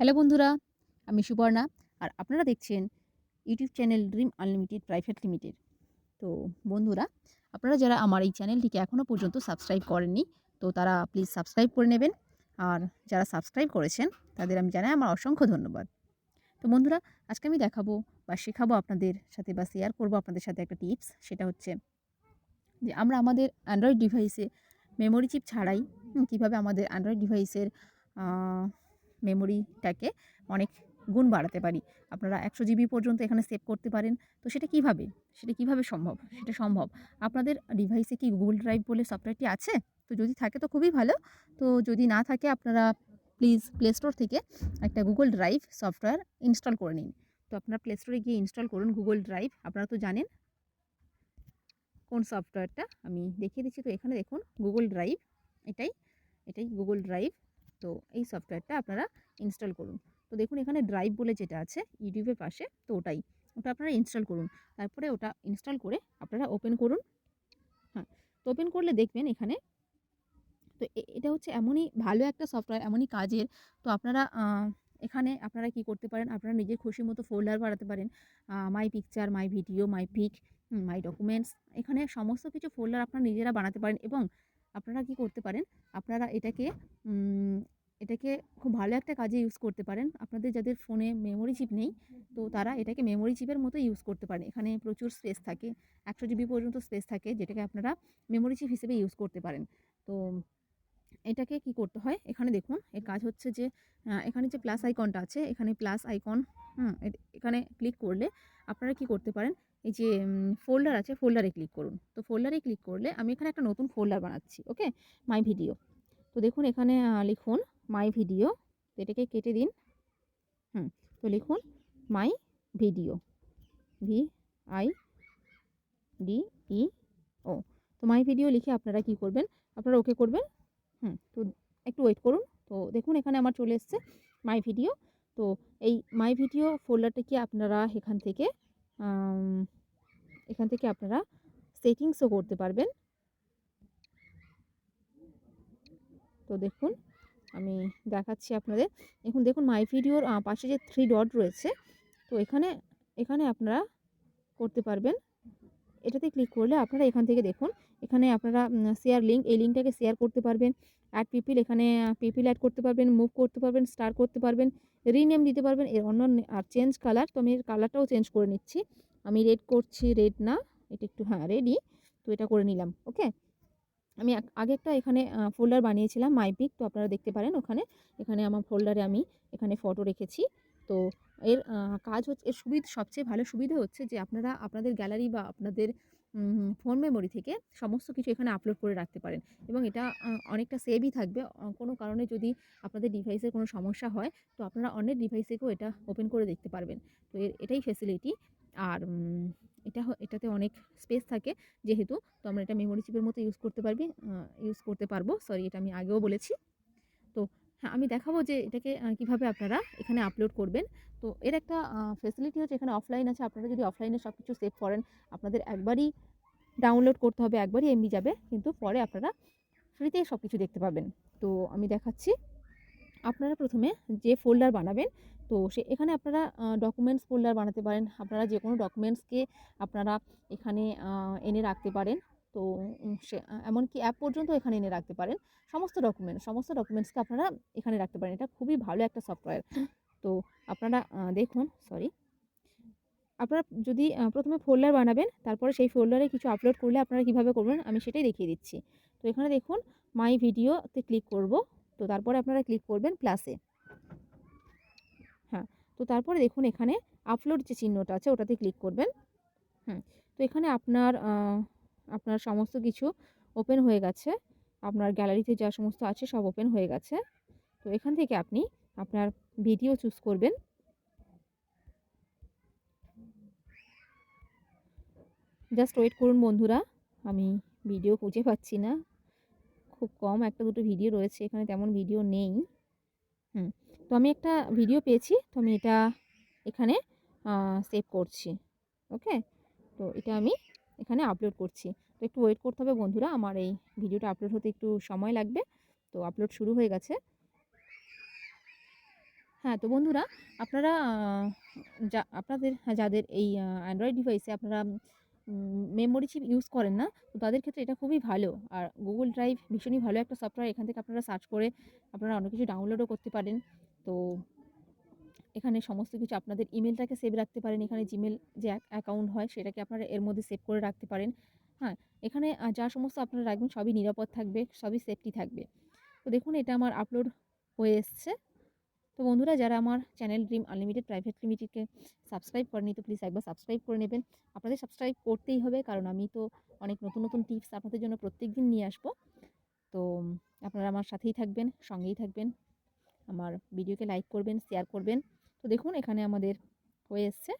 Hello বন্ধুরা, আমি সুবর্ণা আর আপনারা দেখছেন YouTube channel Dream Unlimited Private Limited. তো বন্ধুরা, আপনারা যারা আমার এই চ্যানেলটিকে এখনও পর্যন্ত সাবস্ক্রাইব করেননি, তো তারা প্লিজ সাবস্ক্রাইব করে নেবেন। আর যারা সাবস্ক্রাইব করেছেন, তাদের আমি জানাই আমার অসংখ্য ধন্যবাদ। তো বন্ধুরা, আজকে আমি দেখাবো বা শেখাবো আপনাদের সাথে বা শেয়ার করব আপনাদের সাথে একটা টিপস সেটা হচ্ছে যে আমরা আমাদের অ্যান্ড্রয়েড ডিভাইসে মেমোরি চিপ ছাড়াই কীভাবে আমাদের অ্যান্ড্রয়েড ডিভাইসের মেমোরিটাকে অনেক গুণ বাড়াতে পারি। আপনারা একশো জিবি পর্যন্ত এখানে সেভ করতে পারেন। তো সেটা কীভাবে? সেটা কীভাবে সম্ভব? সেটা সম্ভব। আপনাদের ডিভাইসে কি গুগল ড্রাইভ বলে সফটওয়্যারটি আছে? তো যদি থাকে তো খুবই ভালো। তো যদি না থাকে, আপনারা প্লিজ প্লে স্টোর থেকে একটা গুগল ড্রাইভ সফটওয়্যার ইনস্টল করে নিন। তো আপনার প্লে স্টোরে গিয়ে ইনস্টল করুন গুগল ড্রাইভ আপনারা তো জানেন কোন সফটওয়্যারটা আমি দেখিয়ে দিচ্ছি। তো এখানে দেখুন গুগল ড্রাইভ এটাই এটাই গুগল ড্রাইভ তো এই সফটওয়্যারটা আপনারা ইনস্টল করুন। তো দেখুন এখানে ড্রাইভ বলে যেটা আছে ইউটিউবের পাশে, তো ওটাই। ওটা আপনারা ইনস্টল করুন। তারপরে ওটা ইনস্টল করে আপনারা ওপেন করুন। হ্যাঁ তো ওপেন করলে দেখবেন এখানে তো এটা হচ্ছে এমনই ভালো একটা সফটওয়্যার, এমনই কাজের। তো আপনারা এখানে আপনারা কি করতে পারেন, আপনারা নিজের খুশি মতো ফোল্ডার বাড়াতে পারেন। My picture my video my pic my documents এখানে সমস্ত কিছু ফোল্ডার আপনারা নিজেরা বানাতে পারেন এবং আপনারা কি করতে পারেন? আপনারা এটাকে এটাকে খুব ভালো একটা কাজে ইউজ করতে পারেন। আপনাদের যাদের ফোনে মেমোরি চিপ নেই, তো তারা এটাকে মেমোরি চিপের মতো ইউজ করতে পারেন। এখানে প্রচুর স্পেস থাকে, একশো জিবি পর্যন্ত স্পেস থাকে, যেটাকে আপনারা মেমোরি চিপ হিসেবে ইউজ করতে পারেন। তো এটাকে কি করতে হয়? এখানে দেখুন, এর কাজ হচ্ছে যে এখানে যে প্লাস আইকনটা আছে, এখানে প্লাস আইকন হুম এখানে ক্লিক করলে আপনারা কি করতে পারেন? এই যে ফোল্ডার আছে ফোল্ডারে ক্লিক করুন। তো ফোল্ডারে ক্লিক করলে আমি এখানে একটা নতুন ফোল্ডার বানাচ্ছি ওকে মাই ভিডিও তো দেখুন এখানে লিখুন মাই ভিডিও এটাকে কেটে দিন। হুম, তো লিখুন my video V I D E O তো মাই ভিডিও লিখে আপনারা কি করবেন? আপনারা ওকে করবেন। হুম, তো একটু ওয়েট করুন। তো দেখুন, এখানে আমার চলে এসছে মাই ভিডিও তো এই মাই ভিডিও ফোল্ডারটাকে আপনারা এখান থেকে এখান থেকে আপনারা সেটিংসও করতে পারবেন। তো দেখুন, আমি দেখাচ্ছি আপনাদের। এখন দেখুন মাই ভিডিওর পাশে যে থ্রি ডট রয়েছে, তো এখানে এখানে আপনারা করতে পারবেন। এটাতে ক্লিক করলে আপনারা এখান থেকে দেখুন এখানে আপনারা শেয়ার লিঙ্ক এই লিঙ্কটাকে শেয়ার করতে পারবেন। অ্যাড পিপিল এখানে পিপিল অ্যাড করতে পারবেন মুভ করতে পারবেন স্টার করতে পারবেন রিনেম দিতে পারবেন, এর অন্য আর চেঞ্জ কালার তো আমি এর কালারটাও চেঞ্জ করে নিচ্ছি। আমি রেড করছি রেড না, এটা একটু হ্যাঁ রেডি তো এটা করে নিলাম ওকে আমি আগ- একটা এখানে ফোল্ডার বানিয়েছিলাম মাইপিক তো আপনারা দেখতে পারেন ওখানে। এখানে আমার ফোল্ডারে আমি এখানে ফটো রেখেছি। তো এর কাজ হচ্ছে, এর সুবিধা, সবচেয়ে ভালো সুবিধা হচ্ছে যে আপনারা, আপনাদের গ্যালারি বা আপনাদের ফোন মেমোরি থেকে সমস্ত কিছু এখানে আপলোড করে রাখতে পারেন। এবং এটা অনেকটা সেভই থাকবে। কোনো কারণে যদি আপনাদের ডিভাইসের কোনো সমস্যা হয়, তো আপনারা অনেক ডিভাইস থেকেও এটা ওপেন করে দেখতে পারবেন। তো এটাই ফেসিলিটি আর এটা এটাতে অনেক স্পেস থাকে যেহেতু, তো আমরা এটা মেমোরি চিপের মতো ইউজ করতে পারবি ইউজ করতে পারব। সরি এটা আমি আগেও বলেছি। হ্যাঁ আমি দেখাবো যে এটাকে কীভাবে আপনারা এখানে আপলোড করবেন। তো এর একটা ফেসিলিটি হচ্ছে এখানে অফলাইন আছে। আপনারা যদি অফলাইনে সব কিছু সেভ করেন, আপনাদের একবারই ডাউনলোড করতে হবে, একবারই এমবি যাবে। কিন্তু পরে আপনারা ফ্রিতেই সব কিছু দেখতে পাবেন। তো আমি দেখাচ্ছি। আপনারা প্রথমে যে ফোল্ডার বানাবেন, তো সে, এখানে আপনারা ডকুমেন্টস ফোল্ডার বানাতে পারেন। আপনারা যে কোনো ডকুমেন্টসকে আপনারা এখানে এনে রাখতে পারেন। তো সে এমনকি অ্যাপ পর্যন্ত এখানে এনে রাখতে পারেন। সমস্ত ডকুমেন্টস সমস্ত ডকুমেন্টসকে আপনারা এখানে রাখতে পারেন। এটা খুবই ভালো একটা সফটওয়্যার তো আপনারা দেখুন সরি আপনারা যদি প্রথমে ফোল্ডার বানাবেন, তারপরে সেই ফোল্ডারে কিছু আপলোড করলে আপনারা কীভাবে করবেন, আমি সেটাই দেখিয়ে দিচ্ছি। তো এখানে দেখুন মাই ভিডিওতে ক্লিক করব। তো তারপরে আপনারা ক্লিক করবেন প্লাসে হ্যাঁ তো তারপরে দেখুন, এখানে আপলোড যে চিহ্নটা আছে, ওটাতে ক্লিক করবেন। হুম, তো এখানে আপনার আপনার সমস্ত কিছু ওপেন হয়ে গেছে। আপনার গ্যালারিতে যা সমস্ত আছে সব ওপেন হয়ে গেছে। তো এখান থেকে আপনি আপনার ভিডিও চুজ করবেন। জাস্ট ওয়েট করুন বন্ধুরা, আমি ভিডিও খুঁজে পাচ্ছি না। খুব কম একটা দুটো ভিডিও রয়েছে, এখানে তেমন ভিডিও নেই। হুম, তো আমি একটা ভিডিও পেয়েছি, তো আমি এটা এখানে সেভ করছি। ওকে তো এটা আমি এখানে আপলোড করছি। তো একটু ওয়েট করতে হবে বন্ধুরা আমার এই ভিডিওটা আপলোড হতে একটু সময় লাগবে। তো আপলোড শুরু হয়ে গেছে। হ্যাঁ তো বন্ধুরা আপনারা যা আপনাদের হ্যাঁ, যাদের এই অ্যান্ড্রয়েড ডিভাইসে আপনারা মেমোরি চিপ ইউজ করেন না তো তাদের ক্ষেত্রে এটা খুবই ভালো। আর গুগল ড্রাইভ ভীষণই ভালো একটা সফটওয়্যার এখান থেকে আপনারা সার্চ করে আপনারা অনেক কিছু ডাউনলোডও করতে পারেন। তো এখানে সমস্ত কিছু আপনাদের ইমেলটাকে সেভ রাখতে পারেন। এখানে জিমেল যে অ্যাকাউন্ট হয়, সেটাকে আপনারা এর মধ্যে সেভ করে রাখতে পারেন। হ্যাঁ এখানে যা সমস্ত আপনারা রাখবেন সবই নিরাপদ থাকবে, সবই সেফটি থাকবে। তো দেখুন, এটা আমার আপলোড হয়ে এসছে। তো বন্ধুরা, যারা আমার চ্যানেল ড্রিম আনলিমিটেড প্রাইভেট লিমিটেডকে সাবস্ক্রাইব করেনি তো প্লিজ একবার সাবস্ক্রাইব করে নেবেন। আপনাদের সাবস্ক্রাইব করতেই হবে, কারণ আমি তো অনেক নতুন নতুন টিপস আপনাদের জন্য প্রত্যেক দিন নিয়ে আসব। তো আপনারা আমার সাথেই থাকবেন, সঙ্গেই থাকবেন। আমার ভিডিওকে লাইক করবেন শেয়ার করবেন। তো দেখুন, এখানে আমাদের হয়ে এসছে।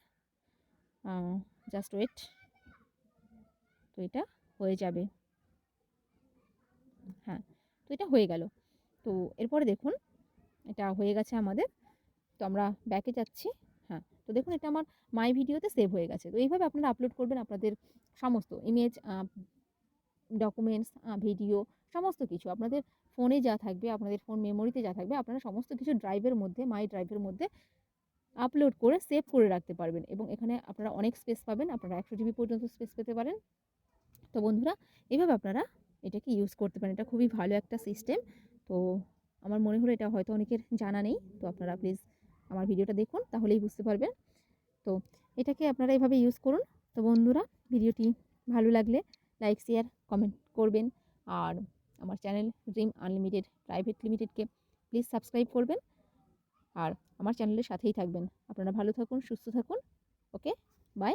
জাস্ট ওয়েট তো এটা হয়ে যাবে। হ্যাঁ তো এটা হয়ে গেল। তো এরপরে দেখুন, এটা হয়ে গেছে আমাদের। তো আমরা ব্যাকে যাচ্ছি। হ্যাঁ তো দেখুন, এটা আমার মাই ভিডিওতে সেভ হয়ে গেছে। তো এইভাবে আপনারা আপলোড করবেন আপনাদের সমস্ত ইমেজ ডকুমেন্টস ভিডিও সমস্ত কিছু। আপনাদের ফোনে যা থাকবে, আপনাদের ফোন মেমোরিতে যা থাকবে, আপনারা সমস্ত কিছু ড্রাইভের মধ্যে মাই ড্রাইভের মধ্যে আপলোড করে সেভ করে রাখতে পারবেন এবং এখানে আপনারা অনেক স্পেস পাবেন। আপনারা একশো জিবি পর্যন্ত স্পেস পেতে পারেন। তো বন্ধুরা, এভাবে আপনারা এটাকে ইউজ করতে পারেন। এটা খুবই ভালো একটা সিস্টেম তো আমার মনে হলো এটা হয়তো অনেকের জানা নেই। তো আপনারা প্লিজ আমার ভিডিওটা দেখুন, তাহলেই বুঝতে পারবেন। তো এটাকে আপনারা এভাবে ইউজ করুন। তো বন্ধুরা ভিডিওটি ভালো লাগলে লাইক শেয়ার কমেন্ট করবেন। আর আমার চ্যানেল ড্রিম আনলিমিটেড প্রাইভেট লিমিটেডকে প্লিজ সাবস্ক্রাইব করবেন। আর আমার চ্যানেলের সাথেই থাকবেন। আপনারা ভালো থাকুন সুস্থ থাকুন। Okay bye